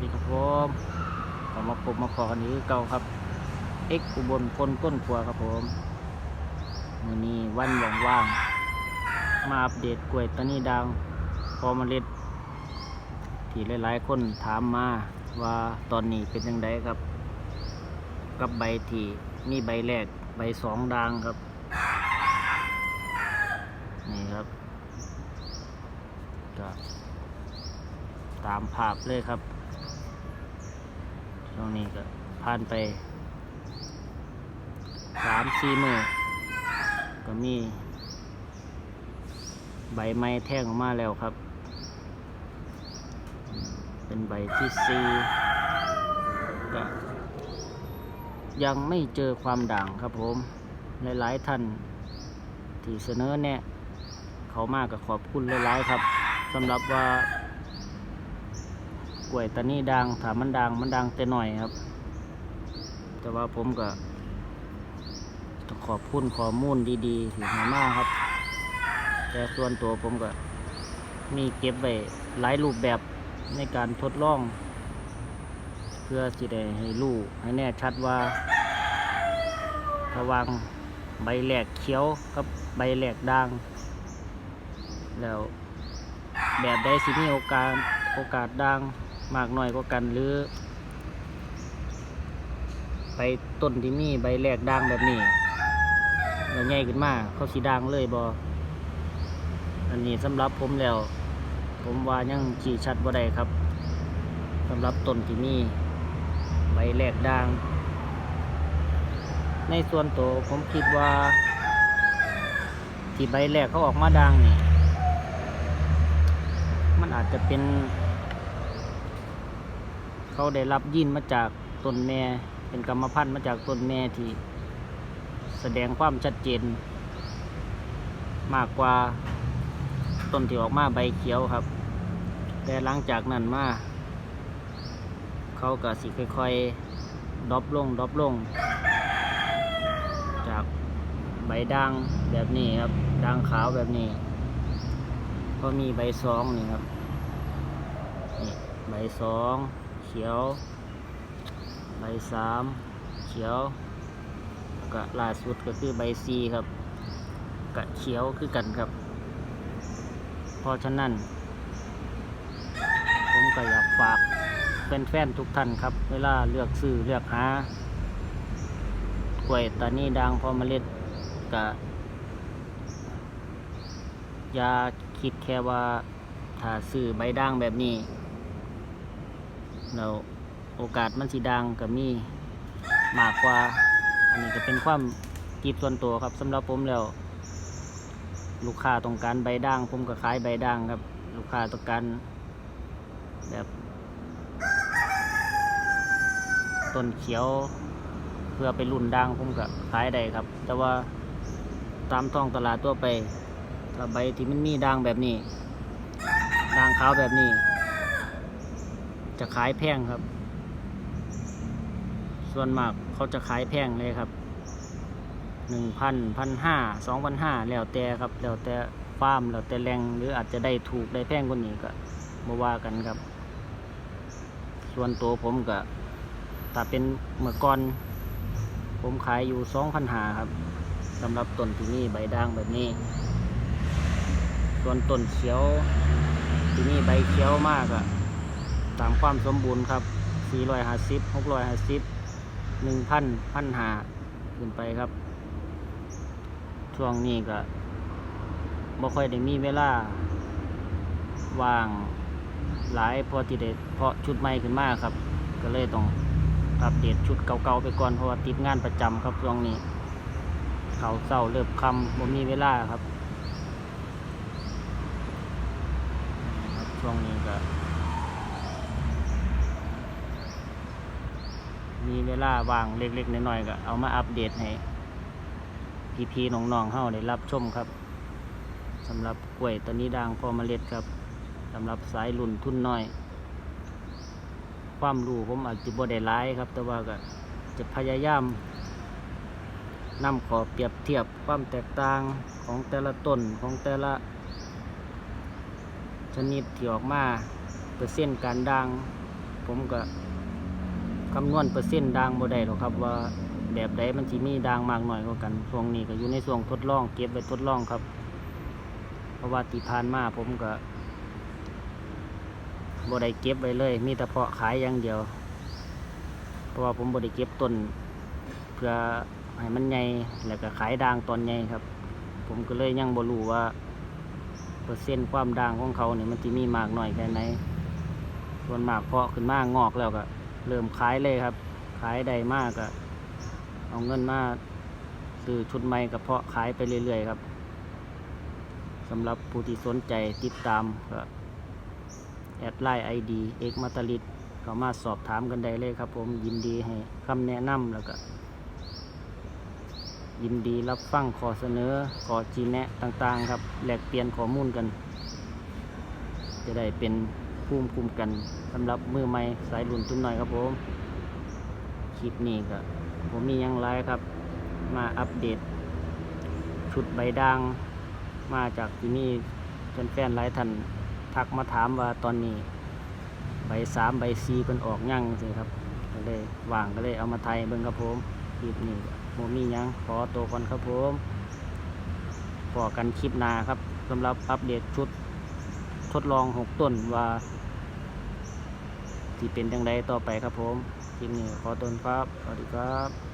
ดีครับผมกลับมาพบมาขอกันนี้เก่าครับ เอ็กอุบลคนต้นครัวครับผมมือนี้วันว่างๆมาอัปเดตกล้วยตานีดังพอมเมล็ด ที่หลายๆ คนถามมาว่าตอนนี้เป็นยังไงครับ กับใบที่มีใบแรกใบสองดังครับ นี่ครับก็ตามภาพเลยครับ ช่วงนี้ก็ผ่านไปสามสี่มือก็มี ใบไม้แท่งออกมาแล้วครับ เป็นใบที่สี่ก็ยังไม่เจอความด่างครับผม หลาย ๆ ท่านที่เสนอแนะ เขามากกับขอบคุณหลาย ๆ ครับสำหรับว่า กล้วยตานีดังถามมันดังมันดังแต่หน่อยครับ แต่ว่าผมก็ขอบคุณข้อมูลดีๆที่ให้มาครับ แต่ส่วนตัวผมก็ มีเก็บไว้หลายรูปแบบในการทดลอง เพื่อสิได้ให้รู้ให้แน่ชัดว่า ระวังใบแหลกเขียวกับใบแหลกด่าง แล้วแบบใดสิมีโอกาสโอกาสด่าง มากน้อยกว่ากันหรือ ไปต้นที่มีใบแหลกด่างแบบนี้แล้วใหญ่ขึ้นมาเขาสีด่างเลยบออันนี้สำหรับผมแล้ว ผมว่ายังชี้ชัดว่ได้ครับสำหรับต้นที่มีใบแหลกด่าง ในส่วนตัวผมคิดว่าที่ใบแรกเขาออกมาดังนี่มันอาจจะเป็น เขาได้รับยินมาจากต้นแม่เป็นกรรมพันธุ์มาจากต้นแม่ที่ แสดงความชัดเจน มากกว่าต้นที่ออกมาใบเขียวครับ แต่หลังจากนั้นมาเขาก็สิค่อยๆดรอปลงดรอปลง จากใบด่างแบบนี้ครับด่างขาวแบบนี้ ก็มีใบสองนี่ครับนี่ใบสอง เขียวใบสามเขียวก็ล่าสุดก็คือใบซีครับกะเขียวคือกันครับ เพราะฉะนั้น ผมก็อยากฝากแฟนๆทุกท่านครับ เวลาเลือกซื้อเลือกหากล้วยตานีดังพอเมล็ดกะอย่าคิดแค่ว่าถ้าซื้อใบด่างแบบนี้ แล้วโอกาสมันสีดังก็มีมากกว่า อันนี้จะเป็นความคิดส่วนตัวครับสำหรับผมแล้ว ลูกค้าต้องการใบด่าง ผมก็ขายใบด่างครับ ลูกค้าต้องการแบบต้นเขียวเพื่อไปรุ่นด่างผมก็ขายได้ครับ แต่ว่าตามท้องตลาดทั่วไปถ้าใบที่มันมีด่างแบบนี้ด่างขาวแบบนี้ จะขายแพงครับ ส่วนมากเขาจะขายแพงเลยครับหนึ่งพันพันห้าสองพันห้าแล้วแต่ครับแล้วแต่ฟาร์มแล้วแต่แรงหรืออาจจะได้ถูกได้แพงกว่านี้ก็มาว่ากันครับ ส่วนตัวผมก็ถ้าเป็นเมื่อก่อน ผมขายอยู่สองพันหาครับสำหรับต้นที่นี่ใบด่างแบบนี้ ส่วนต้นเขียวที่นี่ใบเขียวมากอะ ตามความสมบูรณ์ครับสี่ร้อยห้าสิบหกร้อยห้าสิบหนึ่งพันพันหาขึ้นไปครับ ช่วงนี้ก็บ่ค่อยได้มีเวลาว่างหลายพอที่เด็ดเพราะชุดใหม่ขึ้นมาครับ ก็เลยต้องอัปเดตชุดเก่าๆไปก่อนเพราะว่าติดงานประจำครับช่วงนี้ เขาเศร้าเลิกคำบ่มีเวลาครับ ช่วงนี้ก็ มีเวลาว่างเล็กๆน้อยๆก็เอามาอัปเดตให้พี่ๆน้องๆเฮาได้รับชมครับสำหรับกล้วยตอนนี้ดังพอมเมล็ดครับสำหรับสายรุ่นทุนน้อย ความรู้ผมอาจจะบ่ได้หลายครับ แต่ว่าก็จะพยายามนำขอเปรียบเทียบความแตกต่างของแต่ละต้นของแต่ละ ชนิดที่ออกมาเปอร์เซ็นต์การดัง ผมก็ คำนวณเปอร์เซ็นต์ด่างบ่ได้หรอกครับว่าแบบใดมันสิมีด่างมากน้อยกว่ากันช่วงนี้ก็อยู่ในช่วงทดลองเก็บไว้ทดลองครับ เพราะว่าที่ผ่านมาผมก็บ่ได้เก็บไว้เลย มีแต่เพาะขายอย่างเดียว เพราะว่าผมบ่ได้เก็บต้นเพื่อให้มันใหญ่แล้วก็ขายด่างตอนใหญ่ครับ ผมก็เลยยังบ่รู้ว่าเปอร์เซ็นต์ความด่างของเขาเนี่ยมันจะมีมากน้อยแค่ไหนส่วนมากเพาะขึ้นมางอกแล้วก็ เริ่มขายเลยครับ ขายได้มากก็เอาเงินมาซื้อชุดใหม่กับเพาะขายไปเรื่อยๆครับสำหรับผู้ที่สนใจติดตามก็แอดไลน์ไอดีเอกมาตลิดเขามาสอบถามกันได้เลยครับ ผมยินดีให้คำแนะนำแล้วก็ ยินดีรับฟังขอเสนอขอจีแนะต่างๆ ครับแลกเปลี่ยนข้อมูลกัน จะได้เป็น ภูมิคุ้มกันสำหรับมือใหม่สายหลุนตุ้นหน่อยครับผมคลิปนี้ก็ผมมียังไรครับ มาอัปเดต ชุดใบด่าง มาจากที่นี่แฟนๆหลายท่านทักมาถามว่าตอนนี้ ใบสามใบสีเป็นออกยั่งสิครับก็เลยว่างก็เลยเอามาไทยเบิ่งครับผมคลิปนี้โมมีหยังขอตัวก่อนครับผมพอกันคลิปหน้าครับสำหรับอัปเดตชุด ทดลองหกต้นว่าที่เป็นจังไดต่อไปครับผมทีมนี้ขอต้นครับ สวัสดีครับ